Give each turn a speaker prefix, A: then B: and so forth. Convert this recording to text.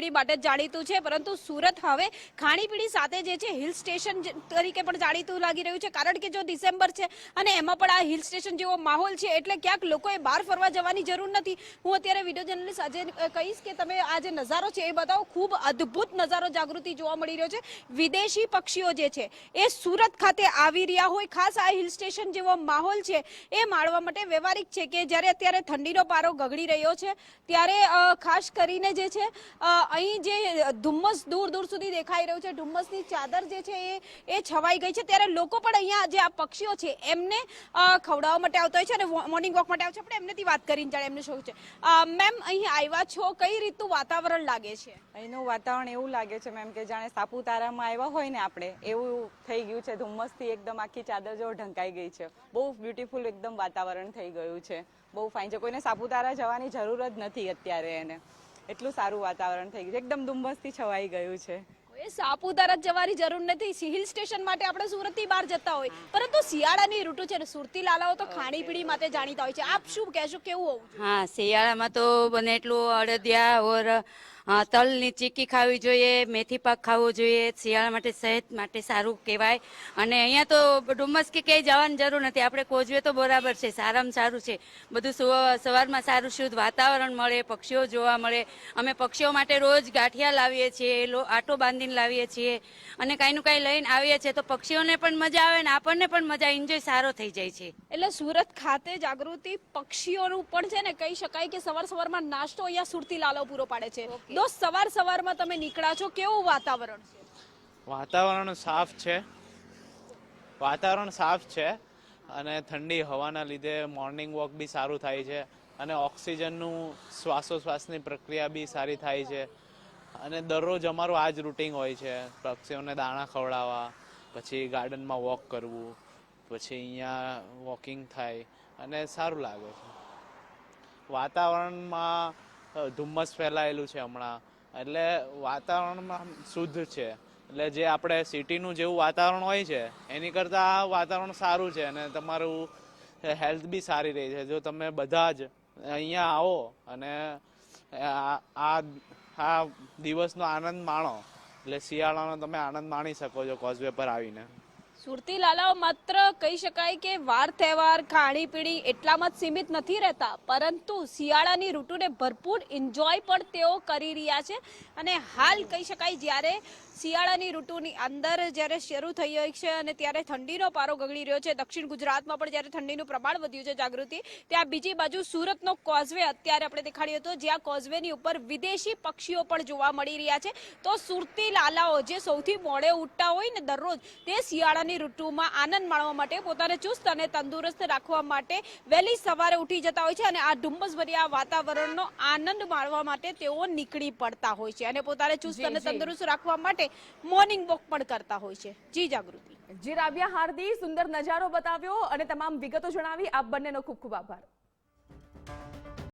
A: ખાણીપીણી માટે જાણીતું છે, પરંતુ સુરત હવે ખાણીપીણી સાથે જે છે, હિલ સ્ટેશન તરીકે પણ જાણીતું લાગી રહ્યું છે. કારણ કે જો ડિસેમ્બર છે અને એમાં પણ આ હિલ સ્ટેશન જેવો માહોલ છે, એટલે ક્યાંક લોકોએ બહાર ફરવા જવાની જરૂર નથી. હું અત્યારે વીડિયો જર્નલિસ્ટ આજે કહીશ કે તમે આ જે નજારો છે, એ બતાવો. ખૂબ અદ્ભુત નજારો જાગૃતિ જોવા મળી રહ્યો છે. વિદેશી પક્ષીઓ જે છે, એ સુરત ખાતે આવી રહ્યા હોય, ખાસ આ હિલ સ્ટેશન જેવો માહોલ છે, એ માણવા માટે વ્યવહારિક છે કે જ્યારે અત્યારે ઠંડીનો પારો ગગડી રહ્યો છે, ત્યારે ખાસ કરીને જે છે અહીં જે ધુમ્મસ દૂર દૂર સુધી દેખાઈ રહ્યું છે, ધુમ્મસની ચાદર જે છે એ એ છવાઈ ગઈ છે. ત્યારે લોકો પણ અહીંયા જે આ પક્ષીઓ છે, એમને ખવડાવવા માટે આવતા હોય છે અને મોર્નિંગ વોક માટે આવે છે. આપણે એમનેથી વાત કરીને જાણે એમને શું છે. મેમ અહીં આવ્યા છો, કઈ રીતનું વાતાવરણ લાગે છે?
B: અહીંનું વાતાવરણ એવું લાગે છે મેમ કે જાણે સાપુતારામાં આવ્યા હોય ને આપણે, એવું થઈ ગયું છે. ધુમ્મસથી એકદમ આખી ચાદર જેવો ઢંકાઈ ગઈ છે. બહુ બ્યુટીફુલ એકદમ વાતાવરણ થઈ ગયું છે. બહુ ફાઇન છે. કોઈને સાપુતારા જવાની જરૂર જ નથી અત્યારે એને. એટલું સારું વાતાવરણ થઈ ગયું છે. એકદમ ધુમ્મસથી છવાઈ ગયું છે.
A: એ સાપુતારા જ જવાની જરૂર નથી. હિલ સ્ટેશન માટે આપણે સુરતથી બહાર જતા હોય. પરંતુ શિયાળાની ઋતુ છે ને સુરતી લાલાઓ તો ખાણીપીણી માટે જાણીતા હોય છે. આપ શું કહેશો? કેવું હોવું
C: હા શિયાળામાં તો બને એટલું અડદિયા ઓર તલની ચીકી ખાવી જોઈએ મેથી પાક ખાવો જોઈએ શિયાળા માટે સેહત માટે સારું કહેવાય. અને અહીંયા તો ડુમસ કે ક્યાંય જવાની જરૂર નથી. આપણે કોજવે તો બરાબર છે સારામાં સારું છે. બધું સવારમાં સારું શુદ્ધ વાતાવરણ મળે પક્ષીઓ જોવા મળે. અમે પક્ષીઓ માટે રોજ ગાંઠિયા લાવીએ છીએ આટો બાંધીને લાવીએ છીએ. અને કાંઈનું કાંઈ લઈને આવીએ છીએ તો પક્ષીઓને પણ મજા આવે ને આપણને પણ મજા એન્જોય સારો થઈ જાય છે.
A: એટલે સુરત ખાતે જાગૃતિ પક્ષીઓનું પણ છે ને કહી શકાય કે સવાર સવારમાં નાસ્તો અહીંયા સુરતી લાલો પૂરો પાડે છે. દોસ્ત સવાર સવારમાં તમે નીકળ્યા છો, કેવું વાતાવરણ
D: વાતાવરણ સાફ છે. વાતાવરણ સાફ છે અને ઠંડી હવાના લીધે મોર્નિંગ વોક બી સારું થાય છે અને ઓક્સિજનનું શ્વાસોશ્વાસની પ્રક્રિયા બી સારી થાય છે. અને દરરોજ અમારું આ જ રૂટિન હોય છે, પક્ષીઓને દાણા ખવડાવવા, પછી ગાર્ડનમાં વોક કરવું, પછી અહીંયા વોકિંગ થાય અને સારું લાગે છે. વાતાવરણમાં ધુમ્મસ ફેલાયેલું છે હમણાં. એટલે વાતાવરણમાં શુદ્ધ છે. એટલે જે આપણે સિટીનું જેવું વાતાવરણ હોય છે, એની કરતાં આ વાતાવરણ સારું છે અને તમારું હેલ્થ બી સારી રહી છે. જો તમે બધા જ અહીંયા આવો અને આ આ દિવસનો આનંદ માણો. એટલે શિયાળાનો તમે આનંદ માણી શકો છો કોઝવે પર આવીને.
A: સુરતી લાલાઓ માત્ર કહી શકાય કે વાર તહેવાર, ખાણીપીણી એટલામાં જ સીમિત નથી રહેતા, પરંતુ શિયાળાની ઋતુને ભરપૂર એન્જોય પણ તેઓ કરી રહ્યા છે. અને હાલ કહી શકાય જ્યારે શિયાળાની ઋતુની અંદર જ્યારે શરૂ થઈ રહી છે અને ત્યારે ઠંડીનો પારો ગગડી રહ્યો છે. દક્ષિણ ગુજરાતમાં પણ જ્યારે ઠંડીનું પ્રમાણ વધ્યું છે જાગૃતિ ત્યાં બીજી બાજુ સુરતનો કોઝવે અત્યારે આપણે દેખાડ્યો હતો જ્યાં કોઝવેની ઉપર વિદેશી પક્ષીઓ પણ જોવા મળી રહ્યા છે. તો સુરતી લાલાઓ જે સૌથી મોડે ઉઠતા હોય ને દરરોજ તે શિયાળાની ઋતુમાં આનંદ માણવા માટે પોતાને ચુસ્ત અને તંદુરસ્ત રાખવા માટે વહેલી સવારે ઉઠી જતા હોય છે અને આ ધુમ્મસભર્યા વાતાવરણનો આનંદ માણવા માટે તેઓ નીકળી પડતા હોય છે. અને પોતાને ચુસ્ત અને તંદુરસ્ત રાખવા માટે મોર્નિંગ વોક પણ કરતા હોય છે. જી જાગૃતિ.
E: જી, રાબિયા હાર્દી સુંદર નજારો બતાવ્યો અને તમામ વિગતો જણાવી. આપ બંનેનો ખૂબ ખૂબ આભાર.